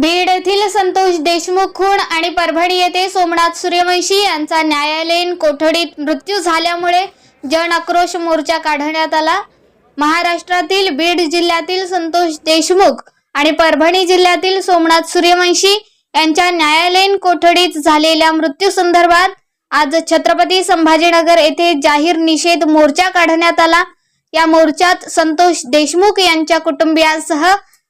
बीड येथील संतोष देशमुख खून आणि परभणी येथे सोमनाथ सूर्यवंशी यांचा न्यायालयीन कोठडीत मृत्यू झाल्यामुळे जन आक्रोश मोर्चा काढण्यात आला. महाराष्ट्रातील बीड जिल्ह्यातील संतोष देशमुख आणि परभणी जिल्ह्यातील सोमनाथ सूर्यवंशी यांच्या न्यायालयीन कोठडीत झालेल्या मृत्यू संदर्भात आज छत्रपती संभाजीनगर येथे जाहीर निषेध मोर्चा काढण्यात आला. या मोर्चात संतोष देशमुख यांच्या कुटुंबियांसह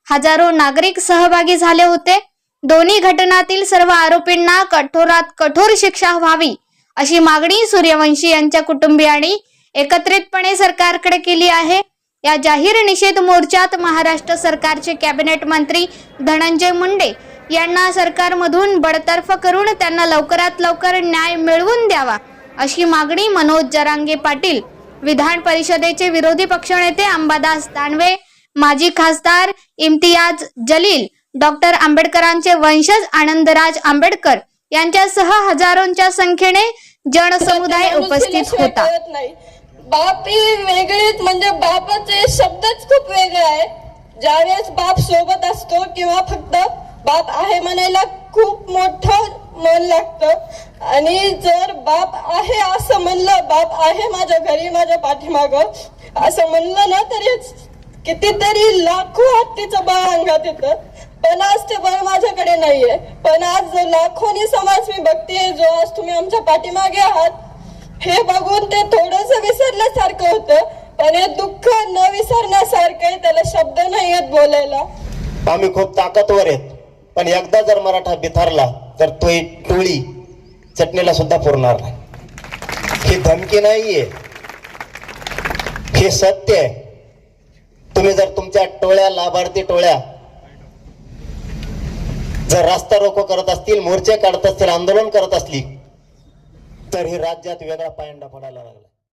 हजारो नागरिक सहभागी झाले होते. दोन्ही घटनातील सर्व आरोपींना कठोरात कठोर शिक्षा व्हावी अशी मागणी सूर्यवंशी यांच्या कुटुंबियांनी एकत्रितपणे सरकारकडे केली आहे. या जाहीर निषेध मोर्चात महाराष्ट्र सरकारचे कॅबिनेट मंत्री धनंजय मुंडे यांना सरकारमधून बडतर्फ करून त्यांना लवकरात लवकर न्याय मिळवून द्यावा अशी मागणी मनोज जरांगे पाटील विधान परिषदेचे विरोधी पक्षनेते अंबादास दानवे माजी खासदार इम्तियाज जलील डॉक्टर आंबेडकरांचे वंशज आनंदराज आंबेडकर यांच्यासह हजारोंच्या संख्येने जनसमुदाय उपस्थित होता. बाप ही वेगळीच म्हणजे बापाचे शब्दच खूप वेगळे आहे. ज्यावेळेस बाप सोबत असतो किंवा फक्त बाप आहे म्हणायला खूप मोठं मन लागतं. आणि जर बाप आहे असं म्हणलं बाप आहे माझ्या घरी माझ्या पाठीमाग असं म्हणलं ना तरी कितीतरी लाखो हत्तीचं बळ अंगात येतं. पण आज ते बळ माझ्याकडे नाहीये. पण आज जो लाखोनी समाज मी बघते जो आज तुम्ही आमच्या पाठीमागे आहात हे बघून ते थोडस विसरल्यासारखं होतं. पण हे दुःख न विसरण्यासारखं आहे त्याला शब्द नाही आहेत बोलायला. आम्ही खूप ताकदवर आहेत. पण एकदा जर मराठा बिथारला तर तो ही टोळी चटणीला सुद्धा पुरणार नाही. ही धमकी नाहीये. हे सत्य आहे तुम्ही जर तुमच्या टोळ्या लाभार्थी टोळ्या. जर रास्ता रोको करत असतील मोर्चे काढत असतील आंदोलन करत असली तर हे राज्यात वेगळा पायंडा पडायला लागला.